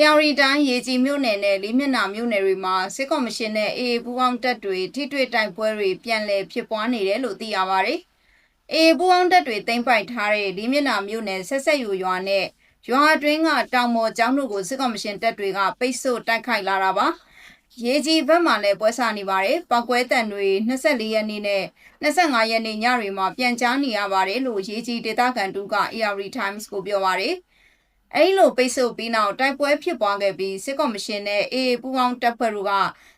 AR တိုင်းရေကြီးမြို့နယ်နဲ့လေးမျက်နှာမြို့နယ်တွေမှာစစ်ကော်မရှင်နဲ့ AA ပူးပေါင်းတပ်တွေထိတွေ့တိုက်ပွဲတွေပြန်လည်ဖြစ်ပွားနေတယ်လို့သိရပါတယ်။ AA ပူးပေါင်းတပ်တွေတင်ပိုက်ထားတဲ့လေးမျက်နှာမြို့နယ်ဆက်ဆက်ယူရွာနဲ့ရွာအတွင်းကတောင်ပေါ်ကျောင်းတို့ကိုစစ်ကော်မရှင်တပ်တွေကပိတ်ဆို့တိုက်ခိုက်လာတာပါ။ရေကြီးဘက်မှာလည်းပွဲစားနေပါတယ်။ပောက်ကွဲတံတွေ24ရက်နေ့နဲ့25ရက်နေ့ညတွေမှာပြန်ကြားနေရပါတယ်လို့ရေကြီးဒေသခံတူက AR Times ကိုပြောပါတယ်။ အဲဒီလိုပိတ်ဆို့ပြီးနောက်တိုက်ပွဲဖြစ်ပွားခဲ့ပြီးစစ်ကော်မရှင်နဲ့ AA ပူးပေါင်းတပ်ဖွဲ့တို့က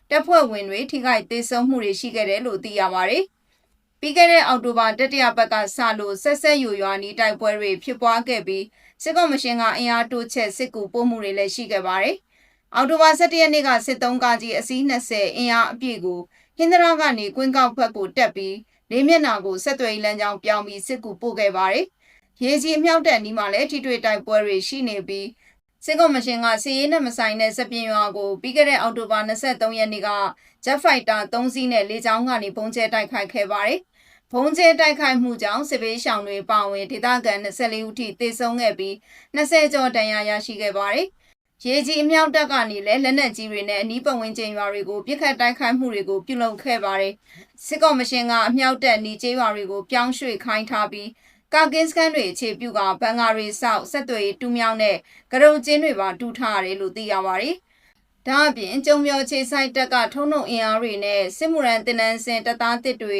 တပ်ဖွဲ့ဝင်တွေထိခိုက်ဒေဆုံးမှုတွေရှိခဲ့တယ်လို့သိရပါတယ်။ပြီးခဲ့တဲ့အောက်တိုဘာတတိယပတ်ကစလို့ဆက်ဆက်ယူရွာနီးတိုက်ပွဲတွေဖြစ်ပွားခဲ့ပြီးစစ်ကော်မရှင်ကအင်အားတိုးချက်စစ်ကူပို့မှုတွေလည်းရှိခဲ့ပါတယ်။အောက်တိုဘာ17ရက်နေ့ကစစ်တုံးကားကြီးအစီး20အင်အားအပြည့်ကိုဟင်္ဒရာကနေကွင်းကောက်ဘက်ကိုတက်ပြီး လေးမျက်နှာကိုဆက်သွယ်ရေးလမ်းကြောင်းပြောင်းပြီးစစ်ကူပို့ခဲ့ပါတယ်။ရေကြီးအမြောက်တက်နီးမှာလည်းထိတွေ့တိုက်ပွဲတွေရှိနေပြီးစစ်ကော်မရှင်ကစီးရေးနဲ့မဆိုင်တဲ့စပင်ရွာကိုပြီးခဲ့တဲ့အောက်တိုဘာ23ရက်နေ့ကဂျက်ဖိုက်တာ3စီးနဲ့လေကြောင်းကနေပုံကျဲတိုက်ခိုက်ခဲ့ပါတယ်။ဘုံကျဲတိုက်ခိုက်မှုကြောင့်စစ်ဘေးရှောင်တွေပါဝင်ဒေသခံ24ဦးထိသေဆုံးခဲ့ပြီး20ကျော်ဒဏ်ရာရရှိခဲ့ပါတယ်။ ရေကြီးအမြောက်တက်ကနေလည်းလက်နက်ကြီးတွေနဲ့အနီးပတ်ဝန်းကျင်ရွာတွေကိုပြစ်ခတ်တိုက်ခိုက်မှုတွေကိုပြုလုပ်ခဲ့ပါတယ်။စစ်ကော်မရှင်ကအမြောက်တက်နီးကျေးရွာတွေကိုပြောင်းရွှေ့ခိုင်းထားပြီးကာကင်းစကန်တွေအခြေပြုကဘန်ကာတွေစောက်ဆက်သွယ်တူးမြောင်းနဲ့ကရုံကျင်းတွေပါတူးထားရတယ်လို့သိရပါတယ်။ဒါအပြင်ကျုံမျောခြေဆိုင်တက်ကထုံးနှုံအင်အားတွေနဲ့စစ်မှုရန်တင်နန်းစင်တပ်သားတစ်တွေ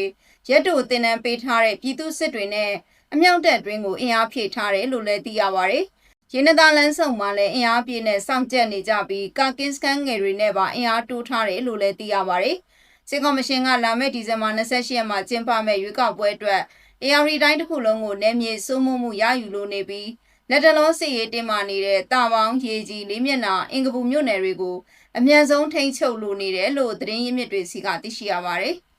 ရက်တို့တင်နန်းပေးထားတဲ့ပြည်သူစစ်တွေနဲ့အမြောက်တက်တွင်းကိုအင်အားဖြည့်ထားတယ်လို့လည်းသိရပါတယ်။ ရင်းနှသားလန်းဆောင်မှာလည်းအင်အားပြည့်နဲ့စောင့်ကြက်နေကြပြီးကာကင်းစကန်ငယ်တွေနဲ့ပါအင်အားတိုးထားတယ်လို့လည်းသိရပါတယ်။စစ်ကော်မရှင်ကလာမယ့်ဒီဇင်ဘာ28ရက်မှာကျင်းပမယ့်ရွေးကောက်ပွဲအတွက် AR တိုင်းတစ်ခုလုံးကိုနယ်မြေစိုးမိုးမှုရယူလိုနေပြီးလက်တလုံးစစ်ရေးတင်မာနေတဲ့တာပေါင်းရေကြီးလေးမျက်နှာအင်္ဂပူမြို့နယ်တွေကိုအမြန်ဆုံးထိန်းချုပ်လိုနေတယ်လို့သတင်းရင်းမြစ်တွေစီကသိရှိရပါတယ်။